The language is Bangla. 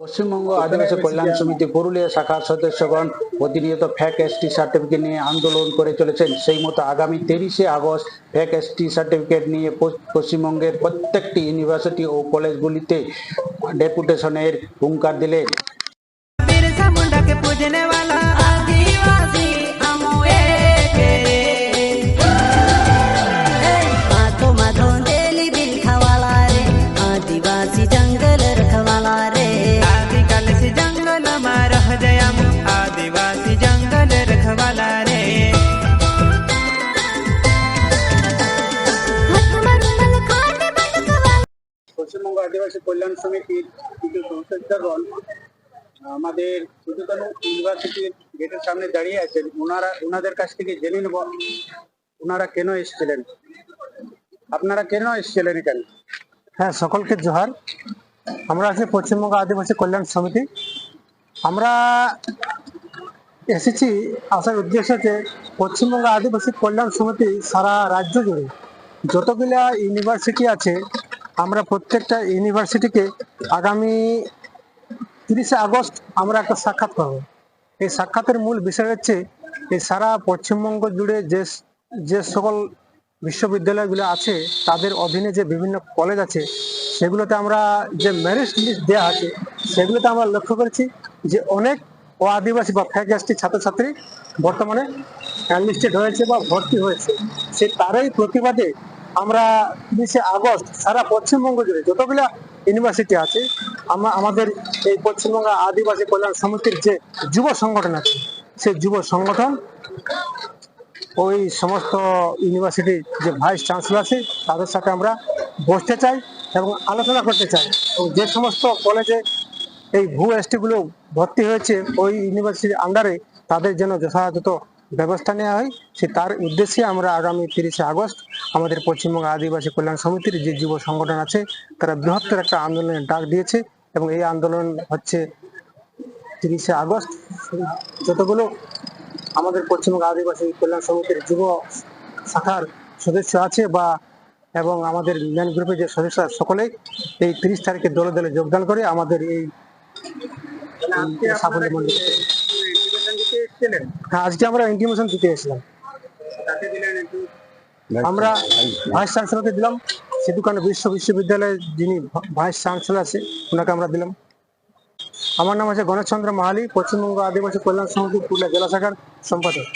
পশ্চিমবঙ্গ আদিবাসী কল্যাণ সমিতি পুরুলিয়া শাখার সদস্যগণ প্রতিনিয়ত ফ্যাক এসটি সার্টিফিকেট নিয়ে আন্দোলন করে চলেছেন। সেই মতো আগামী তিরিশে আগস্ট ফ্যাক এসটি সার্টিফিকেট নিয়ে পশ্চিমবঙ্গের প্রত্যেকটি ইউনিভার্সিটি ও কলেজগুলিতে ডেপুটেশনের হুঙ্কার দিলেন। আদিবাসী কল্যাণ সমিতির কিছু সদস্যগণ আমাদের সুতনু ইউনিভার্সিটির গেটের সামনে দাঁড়িয়ে আছেন। ওনারা, ওনাদের কাছ থেকে জেনে নেব ওনারা কেন এসেছিলেন। আপনারা কেন এসেছিলেন এখানে? হ্যাঁ সকলকে জোহার। আমরা আছি পশ্চিমবঙ্গ আদিবাসী কল্যাণ সমিতি। আমরা এসেছি আসার উদ্দেশ্য হচ্ছে পশ্চিমবঙ্গ আদিবাসী কল্যাণ সমিতি সারা রাজ্য জুড়ে যতগুলা ইউনিভার্সিটি আছে আমরা প্রত্যেকটা ইউনিভার্সিটিকে আগামী তিরিশে আগস্ট আমরা একটা সাক্ষাৎ করব। এই সাক্ষাতের মূল বিষয় হচ্ছে এই সারা পশ্চিমবঙ্গ জুড়ে যে যে সকল বিশ্ববিদ্যালয়গুলো আছে, তাদের অধীনে যে বিভিন্ন কলেজ আছে, সেগুলোতে আমরা যে মেরিট লিস্ট দেওয়া আছে, সেগুলোতে আমরা লক্ষ্য করেছি যে অনেক ও আদিবাসী বা ফ্যাকাল্টি ছাত্রছাত্রী বর্তমানে লিস্টেড হয়েছে বা ভর্তি হয়েছে। সে তারই প্রতিবাদে আমরা তিরিশে আগস্ট সারা পশ্চিমবঙ্গ জুড়ে যতগুলা ইউনিভার্সিটি আছে আমরা আমাদের এই পশ্চিমবঙ্গ আদিবাসী কল্যাণ সমিতির যে যুব সংগঠন আছে, সেই যুব সংগঠন ওই সমস্ত ইউনিভার্সিটির যে ভাইস চ্যান্সেলর আছে, তাদের সাথে আমরা বসতে চাই এবং আলোচনা করতে চাই। এবং যে সমস্ত কলেজে এই ভূ এসটিগুলো ভর্তি হয়েছে, ওই ইউনিভার্সিটির আন্ডারে তাদের জন্য যথাযথ ব্যবস্থা নেওয়া হয়। সে তার উদ্দেশ্যে আমরা আগামী তিরিশে আগস্ট আমাদের পশ্চিমবঙ্গ আদিবাসী কল্যাণ সমিতির যে যুব সংগঠন আছে তারা বৃহত্তর একটা আন্দোলনের ডাক দিয়েছে এবং এই আন্দোলন হচ্ছে তিরিশে আগস্ট। যতগুলো আমাদের পশ্চিমবঙ্গ আদিবাসী কল্যাণ সমিতির যুব শাখার সদস্য আছে বা এবং আমাদের মেন গ্রুপের যে সদস্য আছে, সকলেই এই তিরিশ তারিখে দলে দলে যোগদান করে আমাদের এই এই সাফল্য হ্যাঁ আজকে আমরা ইন্টিমেশন দিতে এসেছিলাম। আমরা ভাইস চ্যান্সেলরকে দিলাম। সিধুকানু বিশ্ব বিশ্ববিদ্যালয়ে যিনি ভাইস চ্যান্সেলর আছে ওনাকে আমরা দিলাম। আমার নাম আছে গণেশচন্দ্র মাহালি, পশ্চিমবঙ্গ আদিবাসী কল্যাণ সমিতি, পুরুলিয়া জেলা শাখার সম্পাদক।